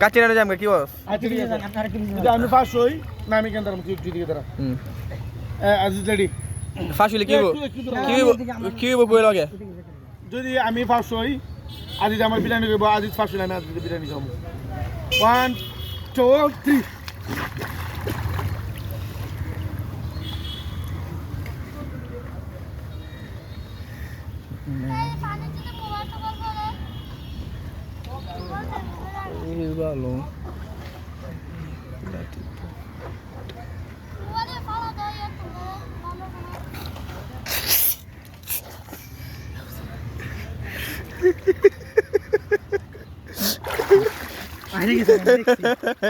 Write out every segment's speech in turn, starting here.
কাচিনা জামকে কি বস? আচ্ছা আমি ফার্স্ট হই না আমি কেন তারাম যদি দিকে আজিজ রেডি ফাঁসুলি কি বো কি কি বো বই লগে? যদি আমি ফার্স্ট হই আজিজ আমার বিরিয়ানি খাব আজিজ ফার্স্ট হইলে আমি আজিজ বিরিয়ানি খাব। ওয়ান টু থ্রি ভালো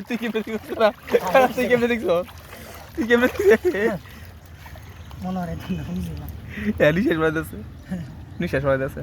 তুই কেমনে দেখছিস না তুই কেমনে দেখছ তুই কেমনে দেখছিস মনে হয় হ্যাঁ নিঃশ্বাস বাড়াইতেছে নিঃশ্বাস বাড়াইতেছে